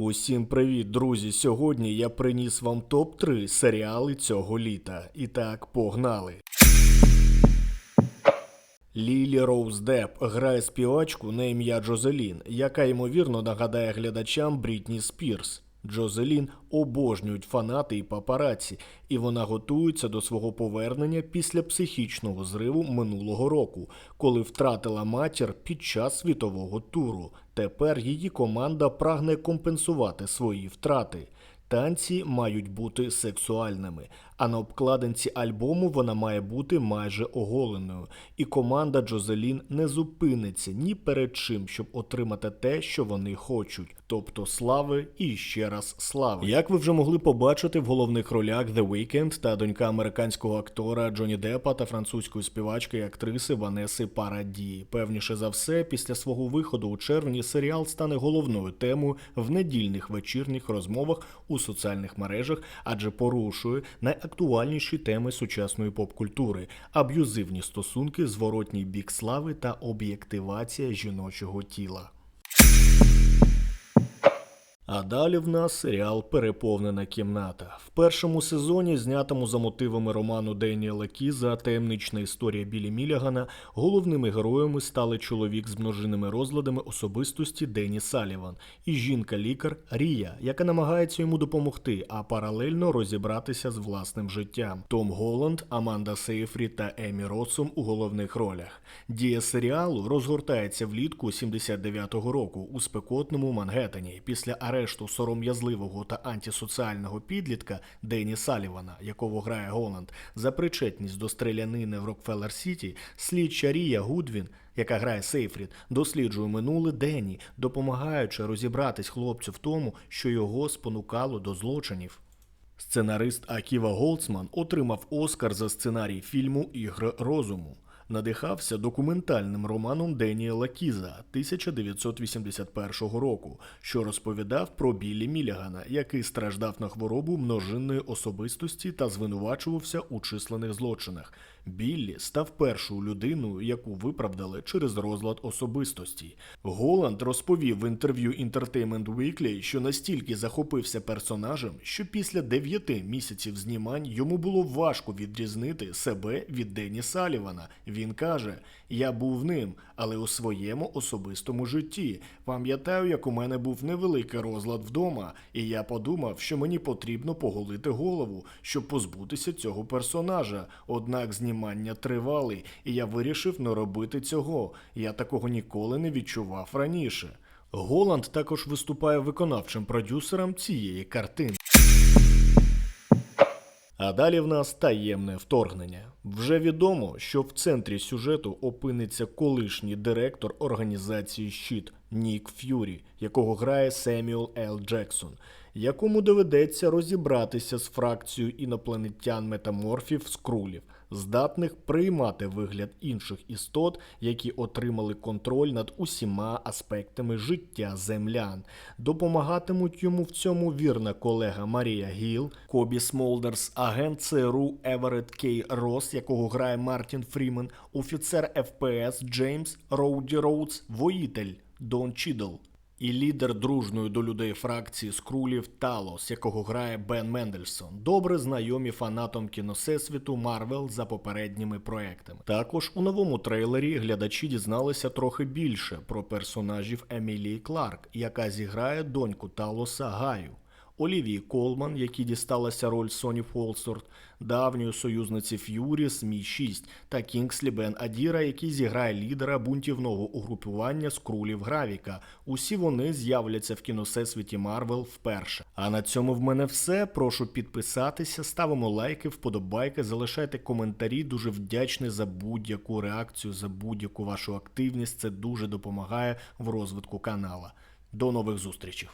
Усім привіт, друзі! Сьогодні я приніс вам топ-3 серіали цього літа. І так, погнали. Лілі Роуз Деп грає співачку на ім'я Джозелін, яка ймовірно нагадає глядачам Брітні Спірс. Джозелін обожнюють фанати і папараці, і вона готується до свого повернення після психічного зриву минулого року, коли втратила матір під час світового туру. Тепер її команда прагне компенсувати свої втрати. Танці мають бути сексуальними, а на обкладинці альбому вона має бути майже оголеною. І команда Джозелін не зупиниться ні перед чим, щоб отримати те, що вони хочуть, тобто слави і ще раз слави. Як ви вже могли побачити в головних ролях The Weeknd та донька американського актора Джоні Деппа та французької співачки і актриси Ванеси Параді. Певніше за все, після свого виходу у червні серіал стане головною темою в недільних вечірніх розмовах у соціальних мережах, адже порушує найактуальніші теми сучасної поп-культури: аб'юзивні стосунки, зворотній бік слави та об'єктивація жіночого тіла. А далі в нас серіал Переповнена кімната. В першому сезоні, знятому за мотивами роману Деніела Кіза Таємнична історія Білі Мілягана, головними героями стали чоловік з множинними розладами особистості Дені Саліван і жінка-лікар Рія, яка намагається йому допомогти, а паралельно розібратися з власним життям. Том Голланд, Аманда Сейфрі та Емі Россум у головних ролях. Дія серіалу розгортається влітку 79-го року у спекотному Мангеттені після арешту сором'язливого та антисоціального підлітка Дені Салівана, якого грає Голланд, за причетність до стрілянини в Рокфеллер Сіті, слідча Рія Гудвін, яка грає Сейфрід, досліджує минуле Дені, допомагаючи розібратись хлопцю в тому, що його спонукало до злочинів. Сценарист Аківа Голцман отримав Оскар за сценарій фільму Ігри розуму. Надихався документальним романом Деніела Кіза 1981 року, що розповідав про Біллі Мілігана, який страждав на хворобу множинної особистості та звинувачувався у численних злочинах. Біллі став першою людиною, яку виправдали через розлад особистості. Голланд розповів в інтерв'ю Entertainment Weekly, що настільки захопився персонажем, що після дев'яти місяців знімань йому було важко відрізнити себе від Дені Салівана. Він каже: Я був ним, але у своєму особистому житті. Пам'ятаю, як у мене був невеликий розлад вдома, і я подумав, що мені потрібно поголити голову, щоб позбутися цього персонажа. Однак знімання тривали, і я вирішив не робити цього. Я такого ніколи не відчував раніше. Голланд також виступає виконавчим продюсером цієї картини. А далі в нас таємне вторгнення. Вже відомо, що в центрі сюжету опиниться колишній директор організації Щит Нік Ф'юрі, якого грає Семюел Л. Джексон, якому доведеться розібратися з фракцією інопланетян метаморфів скрулів, здатних приймати вигляд інших істот, які отримали контроль над усіма аспектами життя землян. Допомагатимуть йому в цьому вірна колега Марія Гіл, Кобі Смолдерс, агент ЦРУ Еверет Кей Рос, якого грає Мартін Фрімен, офіцер ФПС Джеймс Роуді Роудс, воїтель Дон Чідл. І лідер дружної до людей фракції скрулів Талос, якого грає Бен Мендельсон, добре знайомі фанатом кіносесвіту Марвел за попередніми проектами. Також у новому трейлері глядачі дізналися трохи більше про персонажів Емілії Кларк, яка зіграє доньку Талоса Гаю. Олівії Колман, якій дісталася роль Соні Фолсорт, давньої союзниці Ф'юріс Мі 6 та Кінгслі Бен Адіра, який зіграє лідера бунтівного угрупування скрулів Гравіка. Усі вони з'являться в кіносесвіті Марвел вперше. А на цьому в мене все. Прошу підписатися, ставимо лайки, вподобайки, залишайте коментарі. Дуже вдячний за будь-яку реакцію, за будь-яку вашу активність. Це дуже допомагає в розвитку канала. До нових зустрічей!